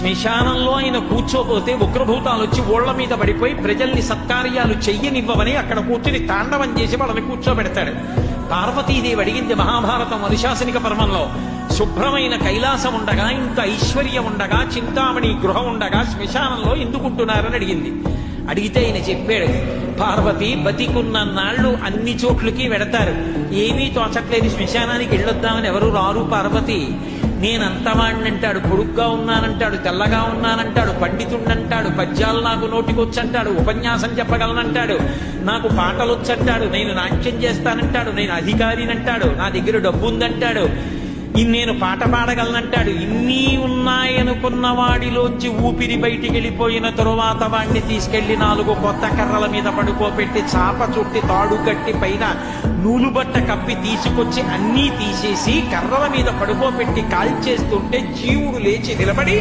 శ్మశానంలో ఆయన కూర్చోపోతే ఉగ్రభూతాలు వచ్చి ఓళ్ళ మీద పడిపోయి ప్రజల్ని సత్కార్యాలు చెయ్యనివ్వమని అక్కడ కూర్చుని తాండవం చేసి వాళ్ళని కూర్చోబెడతాడు. పార్వతీదేవి అడిగింది మహాభారతం అనుశాసనిక పర్వంలో శుభ్రమైన కైలాసం ఉండగా ఇంత ఐశ్వర్యం ఉండగా చింతామణి గృహం ఉండగా శ్మశానంలో ఎందుకుంటున్నారని అడిగింది. అడిగితే ఆయన చెప్పాడు పార్వతి బతికున్న నాళ్ళు అన్ని చోట్లకి వెడతారు. ఏమీ తోచట్లేదు శ్మశానానికి వెళ్ళొద్దామని ఎవరు రారు పార్వతి. నేనంతవాణ్ణంటాడు పొడుగ్గా ఉన్నానంటాడు తెల్లగా ఉన్నానంటాడు పండితుండంటాడు పద్యాలు నాకు నోటికొచ్చంటాడు ఉపన్యాసం చెప్పగలనంటాడు నాకు పాటలు వచ్చంటాడు నేను నాట్యం చేస్తానంటాడు నేను అధికారినంటాడు నా దగ్గర డబ్బు ఉందంటాడు నేను పాట పాడగలనంటాడు ఇన్ని ఉన్నాయనుకున్న వాడిలోంచి ఊపిరి బయటికి వెళ్ళిపోయిన తరువాత వాడిని తీసుకెళ్ళి నాలుగు కొత్త కర్రల మీద పడుకోబెట్టి చాప చుట్టి తాడు కట్టి పైన నూలు బట్ట కప్పి తీసుకొచ్చి అన్నీ తీసేసి కర్రల మీద పడుకోబెట్టి కాల్చేస్తుంటే జీవుడు లేచి నిలబడి